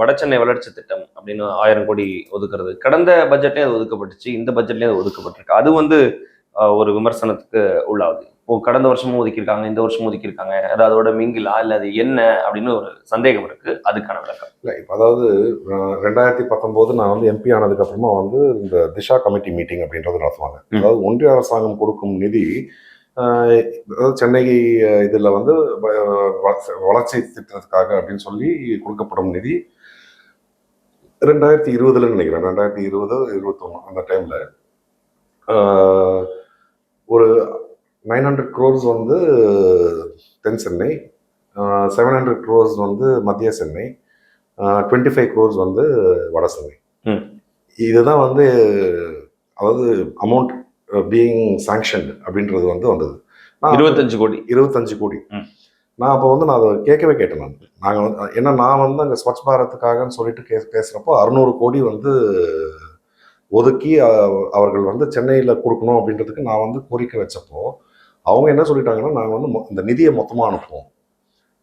வடசென்னை வளர்ச்சி திட்டம் அப்படின்னு ஆயிரம் கோடி ஒதுக்குறது. கடந்த பட்ஜெட்லயும் அது ஒதுக்கப்பட்டுச்சு இந்த பட்ஜெட்லயும் அது ஒதுக்கப்பட்டிருக்கு. அது வந்து ஒரு விமர்சனத்துக்கு உள்ளாகுது. இப்போ கடந்த வருஷமும் ஒதுக்கியிருக்காங்க இந்த வருஷமும் ஒதுக்கியிருக்காங்க. அது அதோட மிங்கிலா இல்ல அது என்ன அப்படின்னு ஒரு சந்தேகம் இருக்கு. அதுக்கான விளக்கம். இல்லை இப்போ அதாவது ரெண்டாயிரத்தி பத்தொம்போது நான் வந்து எம்பி ஆனதுக்கு அப்புறமா வந்து இந்த திஷா கமிட்டி மீட்டிங் அப்படின்றது நடத்துவாங்க. அதாவது ஒன்றிய அரசாங்கம் கொடுக்கும் நிதி அதாவது சென்னை இதில் வந்து வளர்ச்சி திட்டத்துக்காக அப்படின்னு சொல்லி கொடுக்கப்படும் நிதி ரெண்டாயிரத்தி இருபதுல நினைக்கிறேன். ரெண்டாயிரத்தி இருபது இருபத்தொன்னு அந்த டைம்ல ஒரு நைன் ஹண்ட்ரட் க்ரோர்ஸ் வந்து தென் சென்னை. செவன் ஹண்ட்ரட் க்ரோர்ஸ் வந்து மத்திய சென்னை. டுவெண்ட்டி ஃபைவ் க்ரோர்ஸ் வந்து வட சென்னை. இதுதான் வந்து அதாவது அமௌண்ட் பீயிங் சாங்ஷன்டு அப்படின்றது வந்து வந்தது. இருபத்தஞ்சு கோடி. இருபத்தஞ்சு கோடி. நான் அப்போ வந்து நான் அதை கேட்கவே கேட்டேன் நான். நாங்கள் வந்து ஏன்னா நான் வந்து அங்கே ஸ்வச் பாரத்துக்காகன்னு சொல்லிட்டு கே பேசுகிறப்போ அறுநூறு கோடி வந்து ஒதுக்கி அவர்கள் வந்து சென்னையில் கொடுக்கணும் அப்படின்றதுக்கு நான் வந்து கோரிக்கை வச்சப்போ அவங்க என்ன சொல்லிட்டாங்கன்னா நாங்கள் வந்து இந்த நிதியை மொத்தமாக அனுப்புவோம்.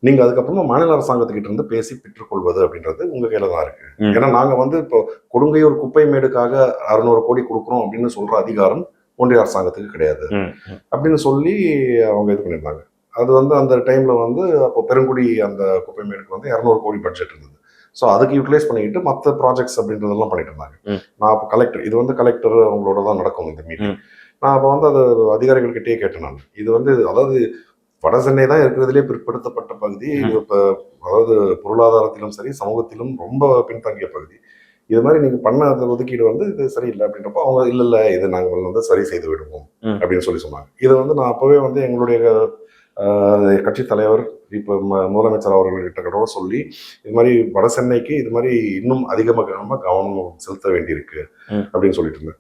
நீங்கள் அதுக்கப்புறமா மாநில அரசாங்கத்துக்கிட்ட இருந்து பேசி பெற்றுக்கொள்வது அப்படின்றது உங்கள் கையில் தான் இருக்கு. ம். ஏன்னா நாங்கள் வந்து இப்போ கொடுங்கையூர் குப்பை மேடுக்காக அறுநூறு கோடி கொடுக்குறோம் அப்படின்னு சொல்கிற அதிகாரம் ஒன்றிய அரசாங்கத்துக்கு கிடையாது. அப்படின்னு சொல்லி அவங்க இது பண்ணியிருந்தாங்க. அது வந்து அந்த டைம்ல வந்து அப்போ பெருங்குடி அந்த குப்பை மேடுக்கு வந்து இரநூறு கோடி பட்ஜெட் இருந்தது. ஸோ அதுக்கு யூட்டிலைஸ் பண்ணிக்கிட்டு மற்ற ப்ராஜெக்ட்ஸ் அப்படின்றதெல்லாம் பண்ணிட்டு இருந்தாங்க. நான் அப்போ கலெக்டர் இது வந்து கலெக்டர் அவங்களோட தான் நடக்கும் இந்த மீட்டிங். நான் அப்போ வந்து அது அதிகாரிகள்கிட்டயே கேட்டேன் நான். இது வந்து அதாவது வட சென்னை தான் இருக்கிறதுலே பிற்படுத்தப்பட்ட பகுதி. இது இப்போ அதாவது பொருளாதாரத்திலும் சரி சமூகத்திலும் ரொம்ப பின்தங்கிய பகுதி. இது மாதிரி நீங்க பண்ண அந்த ஒதுக்கீடு வந்து இது சரியில்லை அப்படின்றப்போ அவங்க இல்ல இல்ல இது நாங்கள் வந்து சரி செய்து விடுவோம். அப்படின்னு சொல்லி சொன்னாங்க. இதை வந்து நான் அப்பவே வந்து எங்களுடைய கட்சி தலைவர் இப்போ முதலமைச்சர் அவர்கள்கிட்ட கூட சொல்லி இது மாதிரி வட சென்னைக்கு இது மாதிரி இன்னும் அதிகமாக நம்ம கவனம் செலுத்த வேண்டியிருக்கு. அப்படின்னு சொல்லிட்டு இருந்தேன்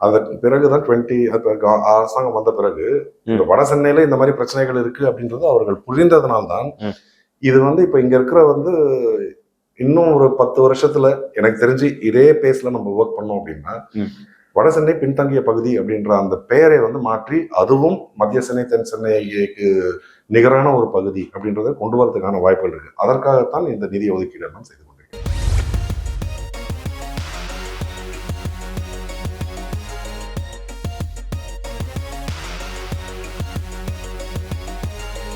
அதற்கு பிறகுதான் டுவெண்ட்டி அரசாங்கம் வந்த பிறகு இந்த வட சென்னையில இந்த மாதிரி பிரச்சனைகள் இருக்கு அப்படின்றது அவர்கள் புரிந்ததுனால்தான் ம். இது வந்து இப்ப இங்க இருக்கிற வந்து இன்னும் ஒரு பத்து வருஷத்துல எனக்கு தெரிஞ்சு இதே பேஸ்ல நம்ம ஒர்க் பண்ணோம் அப்படின்னா வடசென்னை பின்தங்கிய பகுதி அப்படின்ற அந்த பெயரை வந்து மாற்றி அதுவும் மத்திய சென்னை தென் சென்னைக்கு நிகரான ஒரு பகுதி அப்படின்றத கொண்டு வரதுக்கான வாய்ப்புகள் இருக்கு. அதற்காகத்தான் இந்த நிதி ஒதுக்கீடு எல்லாம் செய்து